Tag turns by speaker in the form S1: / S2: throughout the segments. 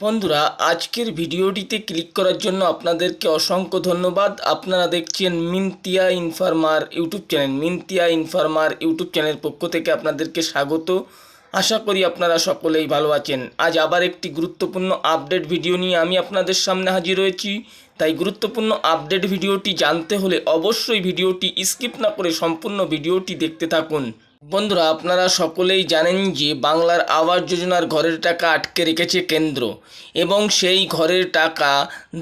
S1: বন্ধুরা, আজকের ভিডিওটিতে ক্লিক করার জন্য আপনাদেরকে অসংখ্য ধন্যবাদ। আপনারা দেখছেন Mintiya informer YouTube channel. Mintiya informer YouTube চ্যানেলের পক্ষ থেকে আপনাদেরকে স্বাগত। আশা করি আপনারা সকলেই ভালো আছেন। আজ আবার একটি গুরুত্বপূর্ণ আপডেট ভিডিও নিয়ে আমি আপনাদের সামনে হাজির হয়েছি। তাই গুরুত্বপূর্ণ আপডেট ভিডিওটি জানতে হলে অবশ্যই ভিডিওটি স্কিপ না করে সম্পূর্ণ ভিডিওটি দেখতে থাকুন। বন্ধুরা, আপনারা সকলেই জানেন যে বাংলার আবাস যোজনার ঘরের টাকা আটকে রেখেছে কেন্দ্র এবং সেই ঘরের টাকা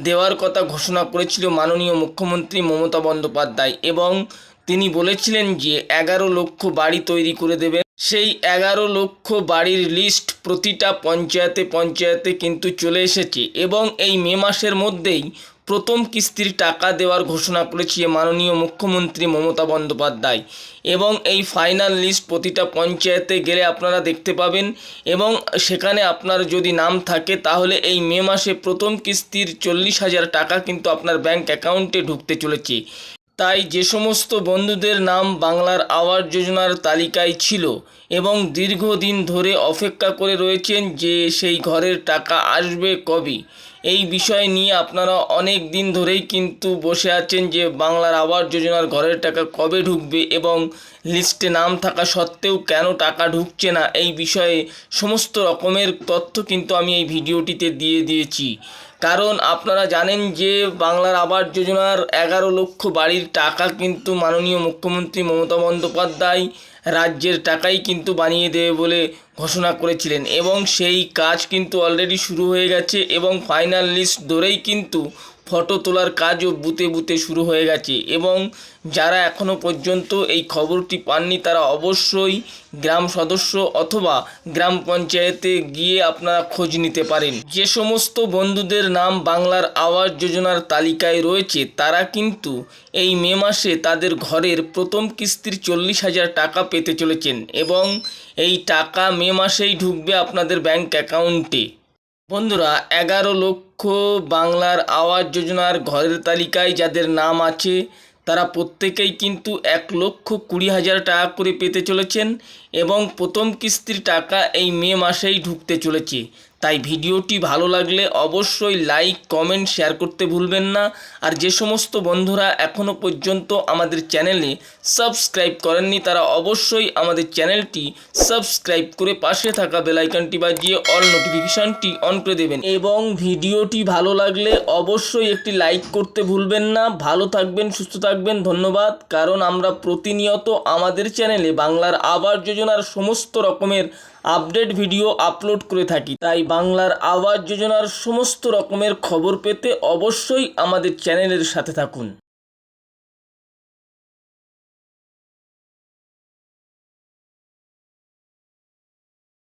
S1: দেওয়ার কথা ঘোষণা করেছিল মাননীয় মুখ্যমন্ত্রী মমতা বন্দ্যোপাধ্যায় এবং তিনি বলেছিলেন যে এগারো লক্ষ বাড়ি তৈরি করে দেবেন সেই এগারো লক্ষ বাড়ির লিস্ট প্রতিটা পঞ্চায়েতে পঞ্চায়েতে কিন্তু চলে এসেছে এবং এই মে মাসের মধ্যেই প্রথম কিস্তির টাকা দেওয়ার ঘোষণা করেছে মাননীয় মুখ্যমন্ত্রী মমতা বন্দ্যোপাধ্যায়। এবং এই ফাইনাল লিস্ট প্রতিটা পঞ্চায়েতে গেলে আপনারা দেখতে পাবেন এবং সেখানে আপনার যদি নাম থাকে তাহলে এই মে মাসে প্রথম কিস্তির চল্লিশ হাজার টাকা কিন্তু আপনার ব্যাংক অ্যাকাউন্টে ঢুকতে চলেছে। তাই যে সমস্ত বন্ধুদের নাম বাংলার আওয়াজ যোজনার তালিকায় ছিল এবং দীর্ঘদিন ধরে অপেক্ষা করে রয়েছেন যে সেই ঘরের টাকা আসবে কবে। এই বিষয় নিয়ে আপনারা অনেক দিন ধরেই কিন্তু বসে আছেন যে বাংলার আবাস যোজনার ঘরের টাকা কবে ঢুকবে এবং লিস্টে নাম থাকা সত্ত্বেও কেন টাকা ঢুকছে না, এই বিষয়ে সমস্ত রকমের তথ্য কিন্তু আমি এই ভিডিওটিতে দিয়ে দিয়েছি। কারণ আপনারা জানেন যে বাংলার আবাস যোজনার এগারো লক্ষ বাড়ির টাকা কিন্তু মাননীয় মুখ্যমন্ত্রী মমতা বন্দ্যোপাধ্যায় রাজ্যের টাকাই কিন্তু বানিয়ে দেবে বলে ঘোষণা করেছিলেন এবং সেই কাজ কিন্তু অলরেডি শুরু হয়ে গেছে এবং ফাইনাল লিস্ট ধরেই কিন্তু ফটো তোলার কাজও বুতে বুতে শুরু হয়ে গেছে এবং যারা এখনও পর্যন্ত এই খবরটি পাননি, তারা অবশ্যই গ্রাম সদস্য অথবা গ্রাম পঞ্চায়েতে গিয়ে আপনারা খোঁজ নিতে পারেন। যে সমস্ত বন্ধুদের নাম বাংলার আবাস যোজনার তালিকায় রয়েছে, তারা কিন্তু এই মে মাসে তাদের ঘরের প্রথম কিস্তির চল্লিশ হাজার টাকা পেতে চলেছেন এবং এই টাকা মে মাসেই ঢুকবে আপনাদের ব্যাংক অ্যাকাউন্টে। বন্ধুরা, এগারো লক্ষ বাংলার আবাস যোজনার ঘরের তালিকায় যাদের নাম আছে, তারা প্রত্যেকেই কিন্তু এক লক্ষ কুড়ি হাজার টাকা করে পেতে চলেছেন এবং প্রথম কিস্তির টাকা এই মে মাসেই ঢুকতে চলেছে। তাই ভিডিওটি ভালো লাগলে অবশ্যই লাইক, কমেন্ট, শেয়ার করতে ভুলবেন না। আর যে সমস্ত বন্ধুরা এখনও পর্যন্ত আমাদের চ্যানেলে সাবস্ক্রাইব করেননি, তারা অবশ্যই আমাদের চ্যানেলটি সাবস্ক্রাইব করে পাশে থাকা বেলাইকনটি বাজিয়ে অল নোটিফিকেশনটি অন করে দেবেন। এবং ভিডিওটি ভালো লাগলে অবশ্যই একটি লাইক করতে ভুলবেন না। ভালো থাকবেন, সুস্থ থাকবেন, ধন্যবাদ। কারণ আমরা প্রতিনিয়ত আমাদের চ্যানেলে বাংলার আবাস যোজনার সমস্ত রকমের আপডেট ভিডিও আপলোড করে থাকি। তাই বাংলার আবাস যোজনার সমস্ত রকমের খবর পেতে অবশ্যই আমাদের চ্যানেলের সাথে থাকুন।